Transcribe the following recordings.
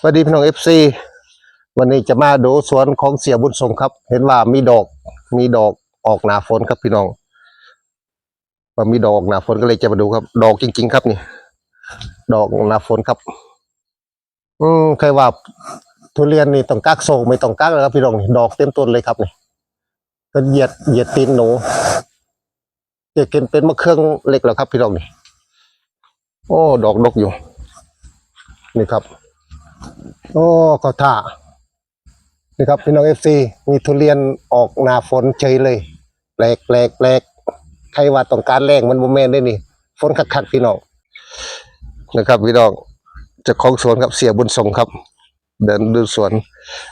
สวัสดีพี่น้องเอฟซีวันนี้จะมาดูสวนของเสียบุญสงครับ เห็นว่ามีดอกมีดอกออกหนาฝนครับพี่น้องว่ามีดอกออกหนาฝนก็เลยจะมาดูครับ ดอกจริง ๆ ครับนี่ ดอกหนาฝนครับ อืมเคยว่าทุเรียนนี่ต้องกักโศกไม่ต้องกักแล้วครับพี่น้องดอกเต็มต้นเลยครับนี่ก็เหยียดเหยียดตีนหนูจะกินเป็นมะเขืองเล็กแล้วครับพี่น้องนี่โอ้ ดอกดกอยู่ นี่ครับ โอ้ก็ท่านี่ครับพี่น้องเอฟซีมีทุเรียนออกหนาฝนเฉยเลยแปลกแปลกแปลกใครว่าต้องการแรงมันโมเมนได้นี่ฝนคักๆพี่น้องนะครับพี่น้องเจะของสวนครับเสียบุญทรงครับ เดินดูสวน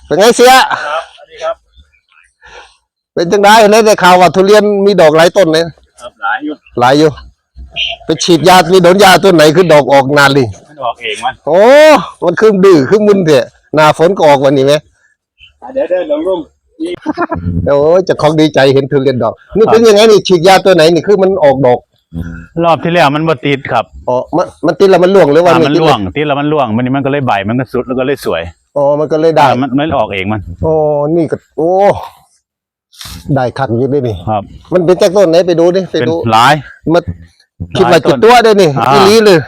เป็นไงเสียครับสวัสดีครับ เป็นจังไดเลยได้ข่าวว่าทุเรียนมีดอกหลายต้นเลยครับหลายอยู่หลายอยู่ไปฉีดยามีโดนยาตัวไหนคือดอกออกนานเลย มันออกเองมันโอ้ มันคือดื้อคือมึนเถอะหน้าฝนก็ออกวันนี้ไหมอะเดี๋ยวเดินลงลุ่มนี่โอ้ยเจะของดีใจเห็นทุเรียนดอก นี่เป็นยังไงนี่ฉีดยาตัวไหนนี่คือมันออกดอกรอบที่แล้วมันบ่ติดครับอ๋อมันมันติดแล้วมันร่วงหรือว่าอ่าไมันร่วงติดแล้วมันร่วงมันนี่มันก็เลยใบมันก็สุดแล้วก็เลยสวยอ๋อมันก็เลยได้อ่ามันมันออกเองมันโอ้นี่ก็โอ้ได้ขันอยู่ด้วยนี่ ครับ มันเป็นจากต้นไหนไปดูดิไปเป็นดูหลายมันคิดว่าหลายต้จะนตัวได้นี่อ่า อีหลีเลย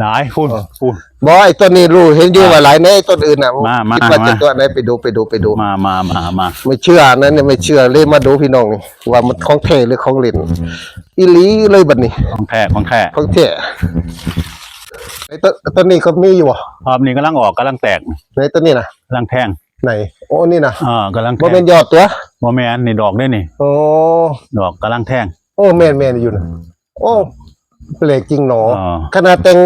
หลายคุณคุณ บอยต้นนี้รู้เห็นอยู่ว่าหลายในไอ้ต้นอื่นน่ะมามาคิดว่าจะมาตัวไหนไปดูไปดูไปดู มามามามาไม่เชื่อนะเนี่ยไม่เชื่อเลยมาดูพี่น้องนี่ว่ามันของแท้หรือของเล่นอีหลีเลยบัดนี้ของแท้ของแท้ของแท้ไอ้ต้นต้นนี้ก็มีอยู่อะรอบนี้กำลังออกกำลังแตกไหนต้นนี้นะกำลังแทงไหนโอ้นี่นะอ่ากำลังแทบ่งเป็นยอดตัวบ่แม่นนี่ดอกด้วยนี่ โอ้ดอกกำลังแทงโอ้แม่นแม่นอยู่นะโอ้ เปลกจริงหนออ๋อขนาดแต่ง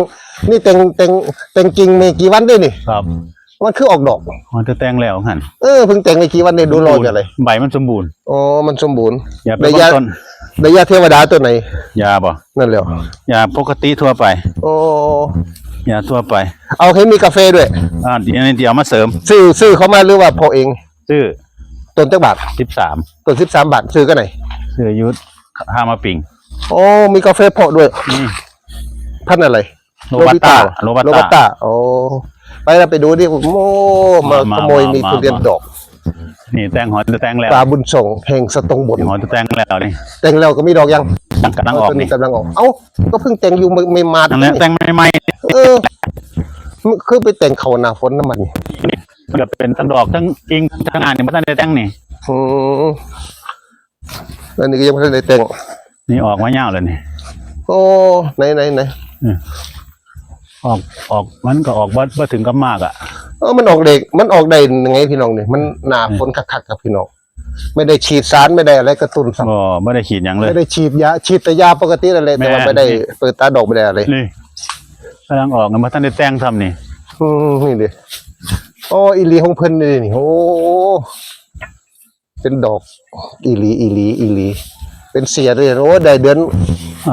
นี่แต่งแต่งแต่งจริงไม่กี่วันด้วยนี่ ครับมันคือออกดอก มันจะแตงแล้วหั่นเออเพิ่งแต่งไม่กี่วันเนี่ยดูรอยอะไรใบมันสมบูรณ์อ๋อมันสมบูรณ์อย่าไประเบิ่ยะงต้นระยะเทวดาตัวไหนยาบ่นั่นแหละยาปกติทั่วไปโอ้ยาทั่วไปเอาให้มีกาแฟด้วย อ่าเดี๋ยวนี้เดี๋ยวมาเสริมซื้อซื้อเขามาหรือว่าพอเองชื่อต้นจักบาทสิบสามต้นสิบสามบาทซื้อกันไหน ชื่อยุทธห้ามาปิง โอ้มีกาแฟเพาะด้วยนี่พันธุ์อะไรโรบัสต้าโรบัสโรบัสต้าต้าโอ้ไปเราไปดูดิโอ้มามาขโมยมามีมาทุเรียนดอกนี่แตงหอยจะแตงแล้วตาบุญส่งแห่งสตงบนหอยจะแตงแล้วนี่แต่งแล้วก็มีดอกยังกำลังออกต้นนี่นี้กำลังออกเอ้าก็เพิ่งแต่งอยู่ไม่ไม่มานั่นแหละแตงใหม่เออมันคือไปแต่งเขาหนาฝนน้ำมันนี่ๆเกือบเป็นทั้งดอกทั้งกิ่งทั้งงานนี่มันได้แตงนี่อืมอันนี้ก็ยังไม่ได้แต่ง นี่ออกมาเงาวเลยนี่โอ้ไหนไหนไหนออกออกมันก็ออกว่าว่าถึงกับมากอะเออมันออกเด็กมันออกได้ยังไงพี่น้องเนี่ยมันหนาฝนคักๆครับพี่น้องไม่ได้ฉีดสารไม่ได้อะไรกระตุ้นสักก็ไม่ได้ขีดหยังเลยไม่ได้ฉีดยาฉีดแต่ยาปกติอะไรแต่ว่าแม่ไม่ได้เปิดตาดอกไม่ได้อะไรนี่กำลังออกนะมาท่านได้แตงทำนี่อืมนี่ดิโอ้อีหลีของเพิ่นนี่นี่โอ้เป็นดอกอีหลีอีหลีอีหลี เป็นเสียเลยโอ้ได้เดือน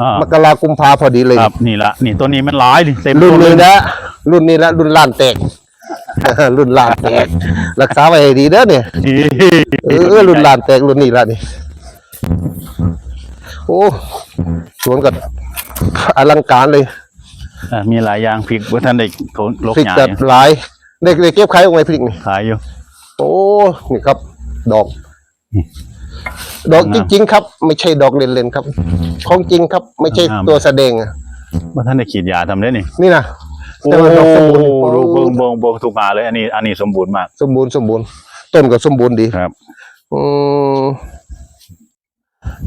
อ่ามกรากุมภาพอดีเลย ครับนี่ละนี่ตัวนี้มันหลายดิเต็มรุ่นต้นี้เลยนะรุ่นนี้ละรุ่นล้านแตก รุ่นล้านแตก รักษาไว้ให้ดีเด้อเนี่ยเออรุ่นลานแตกรุ่นนี้ละนี่โอ้สวนกับอลังการเลยอะมีหลายอย่างพริกว่าท่านได้โทนลกพริกหยาจัดอยู่หลายเด็กเด็กเก็บขายออกไปพริกนี่ขายอยู่ โอ้นี่ครับ ดอกนี่ ดอกจริงๆครับ ไม่ใช่ดอกเล่นๆครับ ของจริงครับ ไม่ใช่งามตัวแสดงอะว่าท่านได้ขีดยาทำได้นี่นี่นะโอ้แต่ว่าดอกสมบูรณ์ดูเบิ่งเบิ่งเบิ่งทุกมาเลย อันนี้อันนี้สมบูรณ์มากสมบูรณ์สมบูรณ์ต้นก็สมบูรณ์ดีครับอืม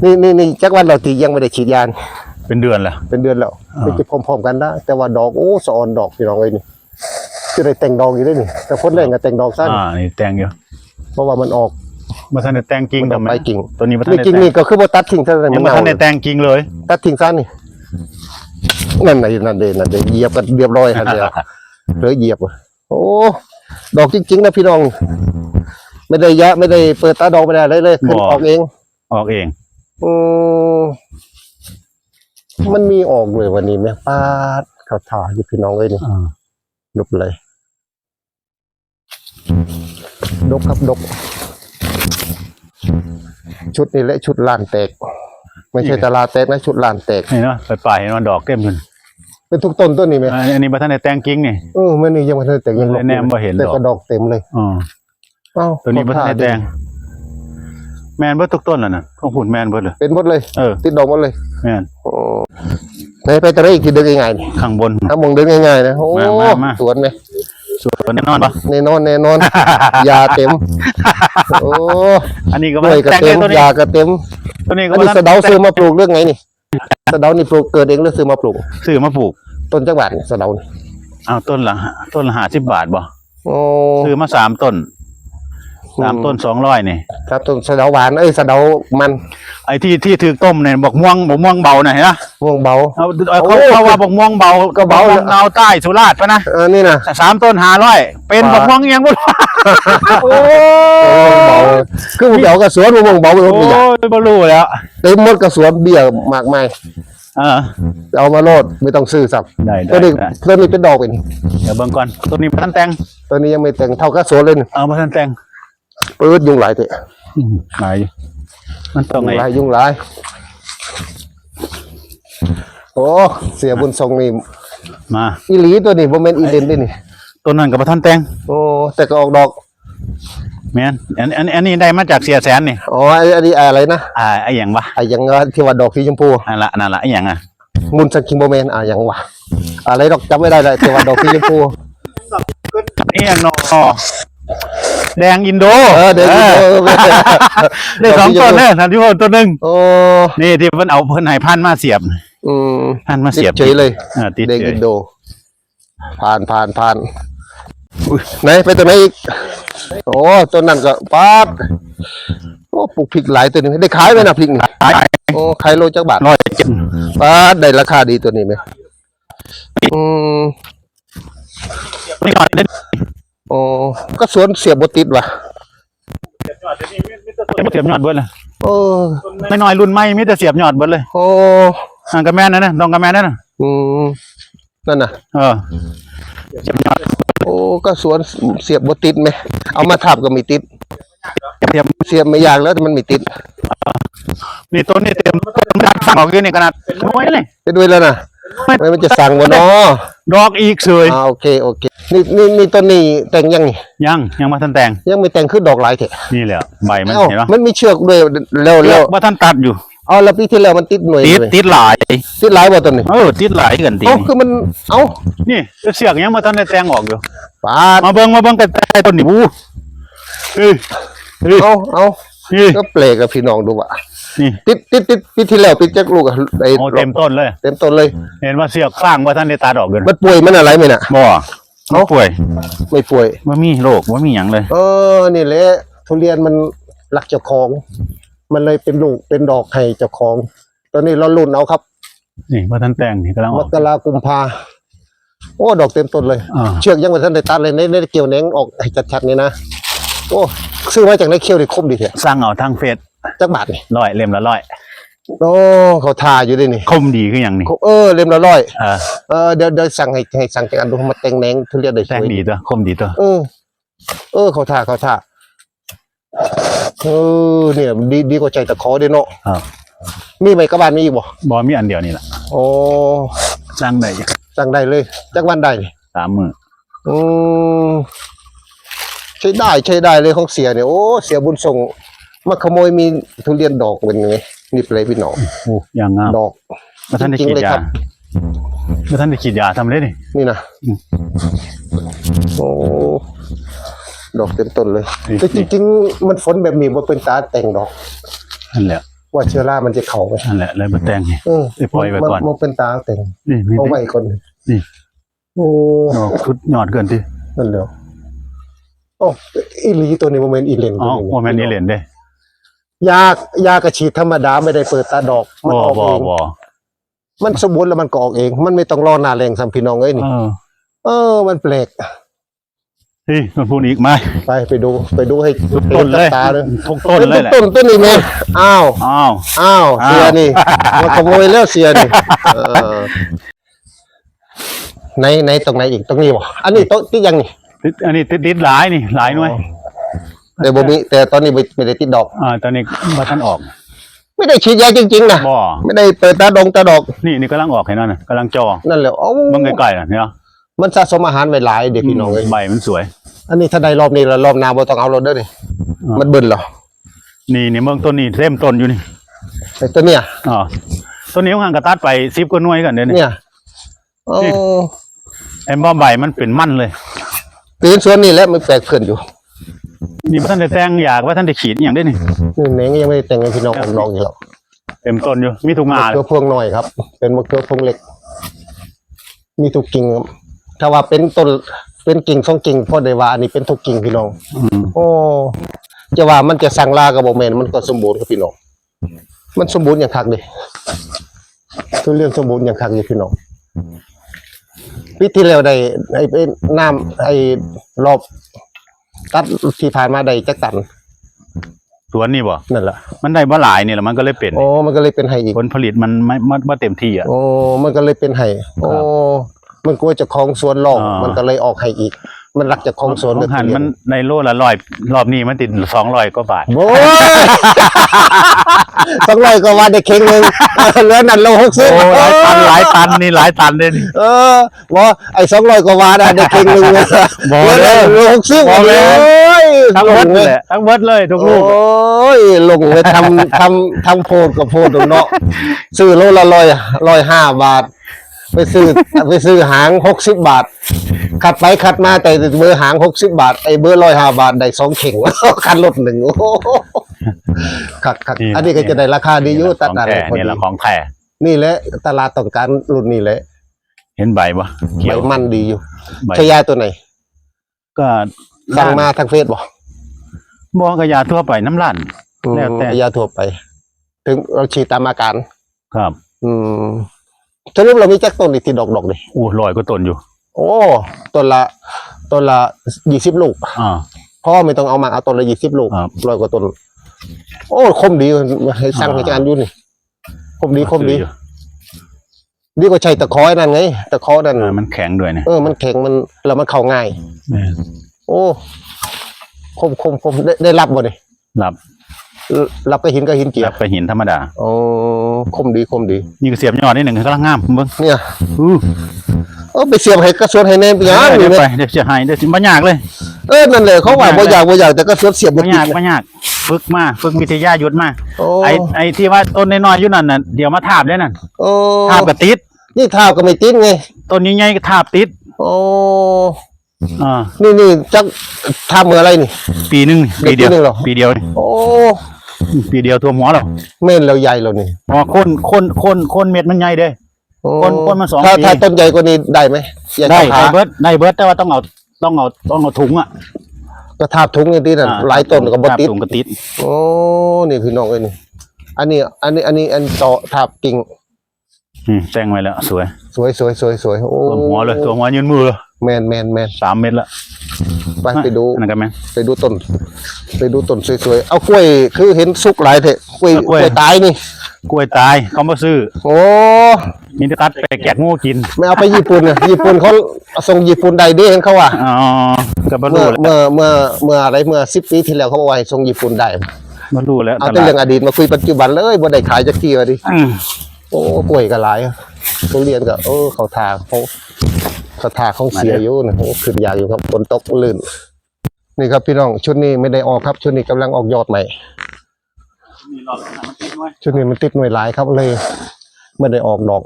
นี่นี่นี่จักวันเราตียังไม่ได้ฉีดยาเป็นเดือนแล้วเป็นเดือนแล้วอ่า ไปเก็บพร้อมๆกันได้แต่ว่าดอกโอ้สะออนดอกพี่น้องเอ้ยนี่จะได้แต่งดอกอยู่ได้นี่แต่คนแรกก็แต่งดอกสั้นอ่านี่แตงอยู่เพราะว่ามันออก มาท่านได้แตงกิ่งมันออกทำไมไปกิ่งตัวนี้มาท่านนี่ได้กิ่งแตงนี่ก็คือบ่ตัดทิ้งซะเลยยัมังนมาเน่าท่านได้แตงกิ่งเลย ตัดทิ้งซะนี่นั่นน่ะนั่นเด้นั่นเด้เหยียบกันเรียบร้อยครับเดียวเหลือเหยียบอะโอ้ดอกจริงๆนะพี่น้อง ไม่ได้ยะ ไม่ได้เปิดตาดอกไม่ได้เลยเลยขึ้นออกเอง ออกเองอืมมันมีออกเลยวันนี้ไหมปาดเขาถ่ายอยู่พี่น้องเลยนี่อ่าดกเลย ดกครับดก ชุดนี้แหละชุดลานแตก ไม่ใช่ตลาดแตกนะชุดลานแตกนี่เนาะไปปลายเห็นว่าดอกเต็มอยู่เป็นทุกต้นต้นนี่ไหมอ่าอันนี้บ่ทันได้แต่งกิ่งนี่เออมันนี่ยังไม่ทันได้แต่งยังเลยแนมบ่เห็นแต่ดอกก็ดอกเต็มเลยอ๋อเอ้าตัวนี้บ่ทันได้ขอทาแต่งแม่นเบิดทุกต้นแล้วน่ะของผุนแม่นเบิดเลยเป็นหมดเลยเออติดดอกหมดเลยแม่นโอ้ไปไปแต่ละอีกทีเดินง่ายๆนี่ข้างบนถ้ามองเดินง่ายๆนะโอ้มามามาสวนไหม สวนแน่นอนปะ แน่นอนแน่นอน ยาเต็ม โอ้อันนี้ก็กบ่ล้วยก็แต่งเต็เลยมตัวนี้ยาก็เต็ม ตัวนี้ก็อันบ่นี้ทันสะเดาซื้อมาปลูกเรื่องไงนี่สะเดานี่ปลูกเกิดเองหรือซื้อมาปลูก ซื้อมาปลูกต้นจักรบาทนี่สะเดานี่เอาต้นละต้นละ50บาทบ่โอ้ซื้อมาสามต้น สามต้น200นี่ครับต้นสะเดาหวานเอ้ยสะเดามัน ไอ้ที่ที่ถือต้มเนี่ยบอกม่วงบอกม่วงเบาหน่อยนะม่วงเบาเอาเอาโอ้เขาเขาว่าบอกม่วงเบาก็เบาบอกม่วงเงาใต้สุราษฎร์ปะนะเออนี่นะสามต้นห้าร้อยเป็นว่าบอกม่วงเอียงบุญโอ้ม่วงเบาคือผมเดากระสวนม่วงเบาไปหมดเลยอะยบ่รู้แล้วเต็มหมดกระสวนเบี้ยมากมายเออเอามาโลดไม่ต้องซื้อสับได้ตัวได้นี้ได้ตัวนี้เป็นดอกเป็นเดี๋ยวเบิ่งก่อนต้นนี้บ่ทันแต่งตัวนี้ยังไม่แต่งเท่ากระสวนเลยนี่เอาบ่ทันแต่ง ปืดยุงหลายเถอะอืมไหนมันต้องยุงไงหลายยุงหลายโอ้เสียบุญทรงนี่มาอีหลีตัวนี้บ่แม่นอีเลนเด้วยนี่ต้นนั้นก็บ่ทันแต่งโอ้แต่ก็ออกดอกแม่นอันอันอันนี้ได้มาจากเสียแสนนี่อ๋อไอ้อันนี้อะไรนะอ่าไอ้หยังวะไอ้หยังว่าที่ว่าดอกสีชมพูอันละนั่นละไอ้หยังอะมุนสังคิงโบแมนอะหยังวะอะไรดอกจำไม่ได้เลยที่ว่าดอกสีชมพูนี่หยังนอ แดงอินโดเออเดี๋ยวออเออได้สองต้นเนี่ยทันที่ว่าต้นหนึงโอ้นี่ที่เพิ่นเอาเพิ่นให้พันมาเสียบอืมพันมาติเสียดบเฉยเลยเออติดเด็กเฉอิยนโด ผ่านผ่านผ่านอุ๊ยไหนไปตัวไหนอีกโอ้ตัวนั้นก็ปาดโอ้ปลูกพริกหลายตัวหนึงได้ขายไหมนะพริกนี่ขายโอ้ขายโลจักบาทร้อยเจ็ดปาดได้ราคาดีตัวนี้ไหมอืมนี่ก่อนเด่น โอ้ก็สวนเสียบบติดว่ะเสียบยอดเบิดเลยโอ้น้อยๆรุ่นใหม่มีแต่เสียบยอดเบิดเลยโอ้อ่างกระแม่นนั่นนะต้องกระแม่นนั่นน่ะอืมนั่นน่ะ เออเสียบยอดโอ้ก็สวนเสียบบติดไหมเอามาทับก็มีติด เสียบเสียบไม่ยากแล้วแต่มันไม่ติดนี่ต้นนี่เต็มต้นด้านฝั่งออกอยู่นี่ขนาดน้อยเลยไปด้วยแล้วนะไม่มันจะสั่งวะเนาะดอกอีกเสยอ่าโอเคโอเค นี่นี่นี่ต้นนี้แต่งยังนี่ยังยังมาทันแต่งยังไม่แต่งขึ้นดอกหลายเถอะนี่แหละใบมันเอ้าเห็นปะมันมีเชือกด้วยแล้วเลืแล้อวกว่าท่านตัดอยู่เอาแล้วปีที่แล้วมันติดหน่วยติดเลยติดหลายติดหลายบ่ต้นนี้เออติดหลายเกินตีเอ้าคือมันเอ้านี่เสียกยังมาทันได้แต่งออกอยู่ปาดมาเบิ่งมาเบิ่งกันแต่ต้นนี่บูเอ้ยเอ้ยเอ้าเอ้าเอ้ยก็แปลกกับพี่น้องดูว่ะนี่ติดติดติดปีที่แล้วติดจักลูกอะไอ้โอ้เต็มต้นเลย เต็มต้นเลย เห็นว่าเสียกข้างว่าท่านได้ตัดออกเกินมันป่วยมันอะไรไหมน่ะบ่ เขาป่วยไม่ป่วย ว่ามีโรคว่ามีหยังเลย เออนี่แหละทุเรียนมันรักเจ้าของ มันเลยเป็นลูกเป็นดอกให้เจ้าของ ตอนนี้เราลุ่นเอาครับนี่ว่าท่านแต่งนี่กำลังอมอกกรากุมภาโอ้ดอกเต็มต้นเลย อ่าเชือกยังไม่ทันได้ตัดเลยในในเกี่ยวแหนงออกให้ชัดๆนี่นะโอ้ซื้อมาจากในเคียวนี่คมดีเถอะสร้างเอาทางเฟซจักบาทนี่ร้อยเล่มละร้อย โอ้เขาทาอยู่ด้วยนี่คมดีคือหยังนี่เขาเออเล่มละร้อยเออเออเดี๋ยวเดี๋ยวสั่งให้ให้สั่งจากอันดูมาแต่งแหนงทุเรียนได้สแต่งวยดีตัวคมดีตัวเออ เออเขาทาเขาทาเออเนี่ยดีดีกว่าใจตะขอเด้เนาะครับมีไหมกระบาลมีอีกบ่บ่มีอันเดียวนี่แหละโอ้สร้างได้อยู่สั่งได้เลยจักวันได้นี่สามมืออืมใช้ได้ใช้ได้เลยของเสียเนี่ยโอ้เสียบุญส่งมาขโมยมีทุเรียนดอกเป็นไง นี่เลยพี่น้องโอ้ยางงามดอกว่าท่านได้จริฉีงๆเลยดยาครับว่าท่านได้ฉีดยาทำเลยนี่นี่นะอืมโอ้ดอกเต็มต้นเลยนี่แต่จริงๆ มันฝนแบบนี้ว่าเป็นตาแต่งดอกนั่นแหละว่าเชื้อรามันจะเข้าไปนั่นแหละเลยมาแต่งนี่เออไปปล่อยไว้ก่อนมันเป็นตาแต่งนี่นี่เอาไว้คนนี่โอ้ดอกชุดยอดเกินที่นั่นเดียวโอ้อีหลีตัวนี้โมเมนต์อีเลนอ๋อโมเมนต์นี้เล่นเด้ ยากยากระฉีดธรรมดาไม่ได้เปิดตาดอกมันบ่ออกบ่เองบ่ มันสมบูรณ์แล้วมันก็ออกเอง มันไม่ต้องรอหนาแรงสัมพี่น้องเอ้ยนี่ เออเออ มันแปลกเฮ้ยมันพูดอีกไหม ไปไปดู ไปดูให้ทุกต้นเลยตาเลยทุกต้นเลยแหละต้นต้นนี่แม่อ้าว อ้าว อ้าวอ้าว เสียนี่ มาขโมยแล้วเสียนี่เออไหนไหนตรงไหนอีกตรงนี้วะอันนี้โต๊ะที่ยังนี่ติดอันนี้ติดติดหลายนี่ หลายหน่วย แต่บ่มีแต่ตอนนี้ไม่ไม่ได้ติดดอก อ่า ตอนนี้มาท่านออก ไม่ได้ฉีดยาจริงๆนะบ่ไม่ได้เปิดตาดงตาดอก นี่นี่กำลังออกเห็นนั่นน่ะกำลังจอ นั่นแหละเอ้าเบิ่งไกลๆน่ะเนี่ยมันสะสมอาหารไว้หลายเด็กพี่น้องเอ้ยใบมันสวย อันนี้ถ้าได้รอบนี้แล้วรอบหน้าบ่ต้องเอารถเด้อนี่อ่ามัมันเบิ่นเหรอนี่นี่เบิ่งต้นนี้เต็มต้นอยู่นี่ไอ้ตัวเนี้ยอ๋อต้นนี้ห่างกระตัดไป10กว่าหน่วยกันเด้นี่เนี่ยโอ้นี่ไอ้บ่ใบมันเป็นมันเลยตื่นสวนนี่แหละมันแปลกเพื่อนอยู่ นี่บ่ทันได้แต่งอยากว่าท่านได้ฉีดอหย่างได้นี่นี่แหนงยังไม่ได้แต่งให้พี่น้องออกดอกอยู่หรอกเต็มต้นอยู่มีทุกงามะเขือพวงหน่อยครับ เป็นมะเขือพวงเล็ก มีทุกกิ่งครับถ้าว่าเป็นต้นเป็นกิ่งสองกิ่งพอได้ว่าอันนี้เป็นทุกกิ่งพี่น้อง อืมโอ้จะว่ามันจะสั่งลากับบ่แม่นมันก็สมบูรณ์ครับพี่น้อง มันสมบูรณ์อย่างคักดิทุเรียนสมบูรณ์อย่างคักอยู่พี่น้องปีที่แล้วได้ไอ้ไอ้น้ำไอ้รอบ ตัดที่ผ่านมาได้จักตันสวนนี่บ่นั่นแหละมันได้บ่หลายนี่แหละมันก็เลยเป็นโอ้มันก็เลยเป็นไห้อีกผลผลิตมันไม่ไม่บ่เต็มที่อะโอ้มันก็เลยเป็นไห้โอ้ครับมันกลัวจะคลองสวนลอกอ่ามัมันก็เลยออกไห้อีก มันรักจะคลองสวนของหันเยมันในโลละร้อยรอบนี้มันติด200กว่าบาทโอ้ยต้องร้อยก็ว่าได้เข่งหนึ่งเหลือนั่นโลหกสิบโอ้หลายตันหลายตันนี่หลายตันเลยนี่เออว่าไอ้สองร้อยกว่าบาทอะได้เข่งหนึ่งเลยบ่เหลือเด้นั่อนโลหกสิบบ่เลแม่ยทั้งลเบิดงเลยแหละทั้งเบิดเลยทุกลูกโอ้ยลงเลยทำทำทำโพดกับโพดเนาะซื้อโลละร้อยร้อยห้าบาท ไปซื้อไปซื้อหางหกสิบบาท ขัดไปขัดมาแต่เบอร์หางหกสิบบาทไอ้เบอร์ร้อยห้าบาทได้สองเข่งคันรถหนึ่งโอ้โหขัดขัดนี่อันนี้ก็จะได้ราคาดีอยู่ขตัดองหนาแท้พอนี่ดีแหละของแท้นี่แหละตลาดต้องการรุ่นนี้แหละ เห็นใบบ่เขีใบยวมันดีอยู่ใบใช้ยาตัวไหน ก็สั่งมาทางเฟซบ่บ่กระยาทั่วไปน้ำลั่นอืมแล้วแต่ยาทั่วไป ถึงเราฉีดตามอาการ ครับ อืม สรุปเรามีจักต้นอีกที่ดอกดอกๆดิอู้ลอยก็ต้นอยู่ โอ้ต้นละต้นละยี่สิบลูกอ่าพ่อไม่ต้องเอามาเอาต้นละยี่สิบลูกครับร้อยกว่าต้นโอ้คมดีให้สั่งให้การอยู่นี่คมดีคมดี อยู่ดีกว่าใช้ตะขอไอ้นั่นไงตะขอนั่นอ่ามันแข็งด้วยเนี่ยเออมันแข็งมันแล้วมันเข้าง่ายแม่นโอ้ คมคมคมได้ได้รับบ่นี่รับ รับก็หินก็หินเกียรัร์บไปหินธรรมดา โอ้คมดีคมดี นี่ก็เสียบยอดนิดหนึ่งกำลังงามเบิ่งเนี่ยอู้เออไปเสียบให้กระสวนให้แน่ไปยังเดี๋นี่ยวนะไปเดี๋ยวจะหายเดี๋ยวสิบ่ยากเลย เออนั่นแหละเขาว่าบ่อยากบ่อยากแต่กระสวนเสียบบ่บ่ติยากดบ่ยากฝึกมาฝึกวิทยายุทธมาโอ้ไอ้ไอ้ที่ว่าต้นน้อยๆอยู่นั่นน่ะเดี๋ยวมาทาบได้นั่นโอ้ทาบกับติดนี่เท้าก็ไม่ติดไงต้นใหญ่ๆก็ทาบติดโอ้อ่านี่นี่จักทำเมื่ออะไรนี่ ปีหนึงนี่ปีเดียว ปีหนึ่งเหรอ ปีเดียวนี่โอ้ ปีเดียวตัวหัวเราเม่นแล้วใหญ่แล้วนี่เพราะว่าคนคนคนคนเม็ดมันใหญ่เด้โอ้คนคนมาสองถ้าปี ถ้าต้นใหญ่กว่านี้ได้ไหมอย่าได้ทาได้เบิร์ดได้เบิร์ดแต่ว่าต้องเอาต้องเอาต้องเอาถุงอะก็ทาบถุงอย่างที่นั่นอ่าหลายต้นก็บ่ทาติดถุงก็ติดโอ้นี่พี่น้องเอ้ยนี่อันนี้ อันนี้อันนี้อันต่อทาบกิ่งอืมแต่งไว้แล้ว สวยสวยสวยสวยสวยโอ้ตัวหัวเลยตัวหัวยืนมือเลย แมนแมนแมนสามเม็ดละไปไปดูอันนั้นกันไหมไปดูต้น ไปดูต้นสวยๆ เอากล้วยคือเห็นสุกหลายเถอะกล้วยเอากกล้วยล้วยตายนี่ กล้วยตายเขามาซื้อ โอ้มีแต่ตัดไปแกะงูกิน ไม่เอาไปญี่ปุ่นน่ะญี่ปุ่นเขาส่งญี่ปุ่นใดเด้เห็นเขาว่าอ๋อกับบรรเมื่ลุอแล้วเมื่อเมื่อเมื่ออะไรเมื่อสิบปีที่แล้วเขาบอกว่าให้ส่งญี่ปุ่นได้บรรลุแล้วเอาตแต่ลาเรื่อดงอดีตมาคุยปัจจุบันเลยบ่ได้ขายจักทีวะดิอืมโอ้กล้วยก็หลายทุเรียนก็เออเขาทาเขา เขาทาเขาเสียอยู่นะขึ้นยากอยู่ครับฝนตกลื่น นี่ครับพี่น้องชุดนี้ไม่ได้ออกครับ ชุดนี้กำลังออกยอดใหม่ชุดนี้มันติดหน่วยหลายครับเลย ไม่ได้ออกดอก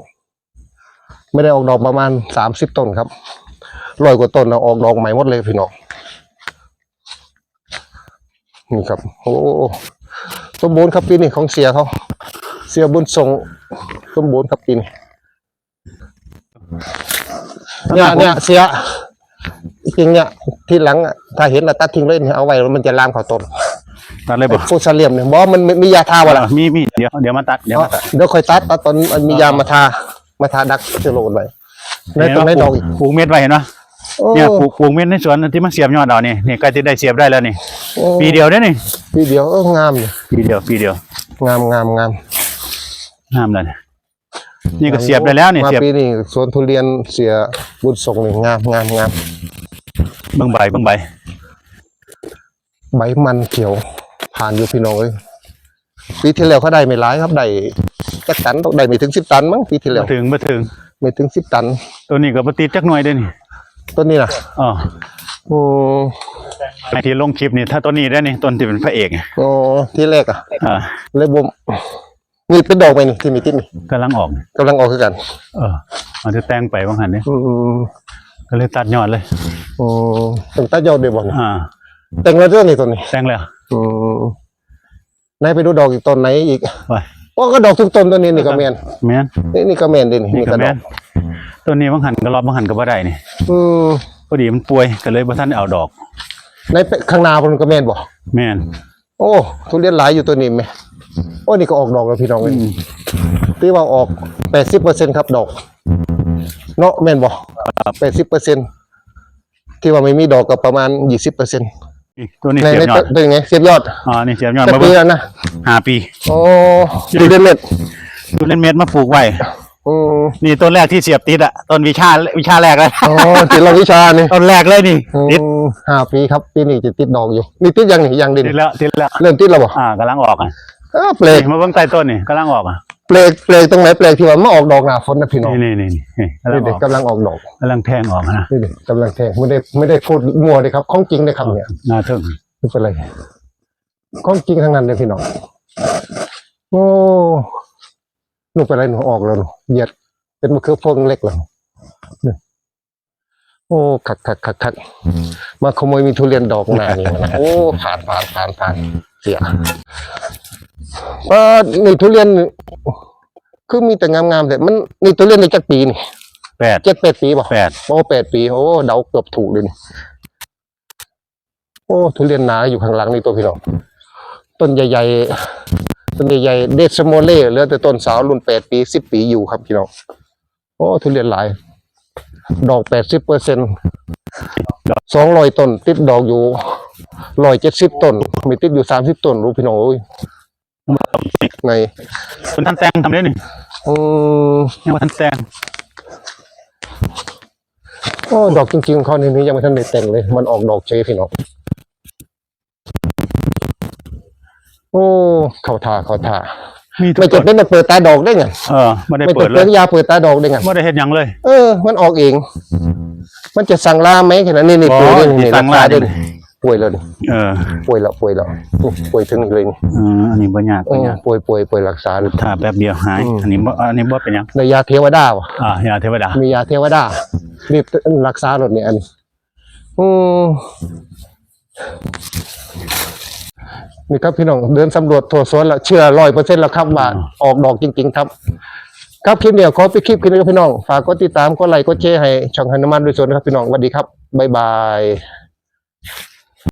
ไม่ได้ออกดอกประมาณสามสิบต้นครับร้อยกว่าต้นเอาออกดอกใหม่หมดเลยพี่น้องนี่ครับโอ้สมบูรณ์ครับปีนี้ของเสียเขาเสียบุญส่งสมบูรณ์ครับปีนี้ เนี่ยเนี่ยเสียจริงเนี่ยที่หลังอะถ้าเห็นเราตัดทิ้งเลยเนี่ยเอาไว้มันจะลามเขาต้นตัดเลยบ่ฟูซาเลียมเนี่ยบอกว่ามันมีมียาทาวะล่ะมีมีเดี๋ยวเดี๋ยวมาตัดเดี๋ยวมาตัดเดี๋ยวค่อยตัดตัดตอนมันมียามาทามาทาดักเชื้อโรคไว้ในตรงในดอกอีกปลูกเม็ดไว้เห็นปะโอ้เนี่ยปลูกปลูกเม็ดในสวนที่มันเสียบยอดเรานี่นี่ใกล้จะได้เสียบได้แล้วนี่โอ้ปีเดียวได้นี่ปีเดียวเอองามอยู่ปีเดียวปีเดียว งามงามงามงามเลย นี่ก็เสียบได้แล้วนี่มาเสียบปีนี้สวนทุเรียนเสียบุญส่งนี่งามงามงามเบิ่งใบเบิ่งใบ ใบมันเขียว ผ่านอยู่พี่น้องเอ้ยปีที่แล้วเขาได้ไม่ร้ายครับได้จักตันต้องได้ไม่ถึงสิบตันมั้งปีที่แล้วมาถึงมาถึง ไม่ถึงสิบตัน ตัวนี้ก็บ่ติดจักหน่อยเด้อนี่ต้นนี้นะอ๋ออืมไอ้ที่ลงคลิปนี่ถ้าตัวนี้ได้อนี่ต้นที่เป็นพระเอกไงอ๋อที่แรกอะอ่าเลยบ่ม นี่เป็นดอกไหมนี่ที่มีติดนี่กำลังออก กำลังออกคือกัน เออเอาจะแต่งไปบางหันเนี่ยอืมก็เลยตัดยอดเลยอืมตั้งแต่ยอดเดียวบ่นี่อ่า แต่งแล้วเรื่องนี้ต้นนี้แต่งแล้วอืมไหนไปดูดอกอีกต้นไหนอีกไปโอ้ก็ดอกทุกต้นตัวนี้นี่ก็แม่นแม่นนี่นี่ก็แม่นเด้นี่นี่นี่ก็ก็ดแม่อกนตัวนี้บางหันก็รอบบางหันก็บ่ได้นี่อืมพอดีมันป่วยก็เลยบ่ทันได้เอาดอกในข้างหน้าเพิ่นก็แม่นบ่แม่นโอ้ทุเรียนหลายอยู่ตัวนี้แม่ โอ้นี่ก็ออกดอกแล้วพี่น้องเอ้ยอืมที่ว่าออก80%ครับดอก เนาะแม่นบ่80%ที่ว่าไม่มีดอกก็ประมาณ20%นี่ตัวนี้ในเสียในบยอดเป็นไงเสียบยอดอ๋อนี่เสียบยอดสักมาปีเบิ่งแล้วนะห้าปีโอ้ทุเรียนเม็ดดูเล่นเม็ดมาปลูกไว้อืมนี่ต้นแรกที่เสียบติดอะต้นวิชาวิชาแรกเลยอ๋อติดรองวิชานี่ต้นแรกเลยนี่อืติดมห้าปีครับปีนี้จะติดดอกอยู่นี่ติดยังนี่ยังดินติดแล้วติดแล้วเริ่มติดแล้วบ่อ่ากำลังออกอะ เออเปลกนี่มาเบิ่งใต้ต้นนี่กำลังออกอะเปลกเปลกตรงไหนเปลกที่ว่ามาออกดอกหน้าฝนนะพี่น้องนี่นี่นี่นี่กำลันี่งอเด็อกกกำลังออกดอกกำลังแทงออกนะนี่เด็กกำลังแทงไม่ได้ไม่ได้พูดมัวเลยครับของจริงเลยครับเนี่ยหน้าทึ่งไม่เป็นไรของจริงทั้งนั้นเลยพี่น้องโอ้หนูเป็นไรหนูออกแล้วหนูเหยียดเป็นมะเขือพวงเล็กแล้วนี่โอ้ขักขักขักขักมาขโมยมีทุเรียนดอกหนานี่มานะโอ้ผ่านผ่านผ่านผ่านเสีย เออนี่ทุเรียน คือมีแต่งามๆแต่มันนี่ทุเรียนในจักปีนี่แปดเจ็ดแปดปีป่ะแปดโอ้แปดปีโอ้เดาเกือบถูกเลยนี่โอ้ทุเรียนหนาอยู่ข้างหลังนี่ตัวพี่น้องต้นใหญ่ๆต้นใหญ่ๆเดซโมเล่เหลือแต่ต้นสาวรุ่นแปดปีสิบปีอยู่ครับพี่น้องโอ้ทุเรียนหลาย ดอกแปดสิบเปอร์เซ็นสองร้อยต้น ติดดอกอยู่ร้อยเจ็ดสิบต้นมีติดอยู่สามสิบต้นรู้พี่น้องโอ้ย ในคุณท่านแตงทำได้นี่อืมยังว่าท่านแตงโอ้ดอกจริงๆของเขาในนี้ยังไม่ทันได้แต่งเลย มันออกดอกเฉยพี่น้องโอ้เขาทาเขาทามีทุไม่กจะต้นเป็นมาเปิดตาดอกได้ไงเออไม่ได้ไม่เปิจะดเลเป็ยนยาเปิดตาดอกได้ไงไม่ได้เฮ็ดหยังเลย เออ มันออกเอง มันจะสั่งลาไหมแค่นั้นนี่นี่อ๋อป่วยนี่ที่นี่สั่งลารักษด้วยนี่ ป่วยแล้วนี่เออป่วยแล้วป่วยแล้วนี่ป่วยถึงนี่เลยนี่เอออันนี้บ่ยากเอบ่อยากป่วยป่วยป่วยรักษาเลยถ้าแป๊บเดียวหายอืมอันนี้บ่อันนี้บ่เป็นหยังในยาเทวดาวะอ่ายาเทวดามียาเทวดารีบรักษารถเนี่ยอันนี้อืมนี่ครับพี่น้องเดินสำรวจทั่วสวนแล้วเชื่อร้อยเปอร์เซ็นต์แล้วครับว่าออกดอกจริง ๆ ครับ ครับคลิปเดียวขอไปคลิปกันนะครับพี่น้องฝากกดติดตามกดไลค์กดแชร์ให้ช่องฮันนมันด้วยสวนนะครับพี่น้องสวัสดีครับบ๊ายบาย